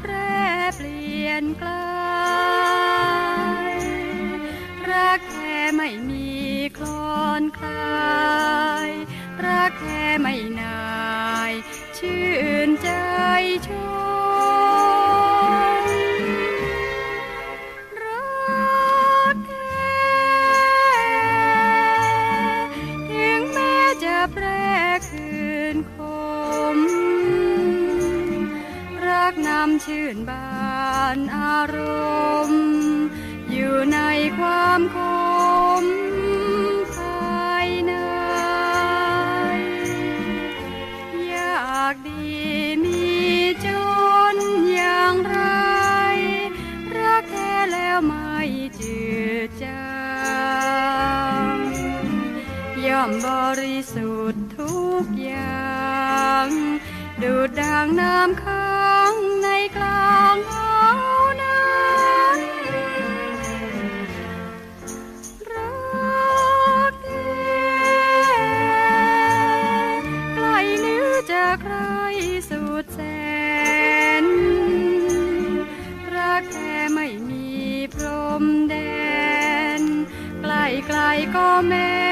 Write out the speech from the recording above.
แปรเปลี่ยนกลายรักแค่ไม่มีคลอนคลายรักแค่ไม่นายชื่นใจชอยรักแค่ถึงแม้จะแปร ชื่นบานอารมณ์ อยู่ในความคมภายใน อยากดีมีจนอย่างไร รักแท้แล้วไม่จืดจางย่อมบริสุทธิ์ทุกอย่าง ดูดดังน้ำค้า ใครสุดแสน รักแท้ไม่มีพรมแดน ไกลไกลก็แม้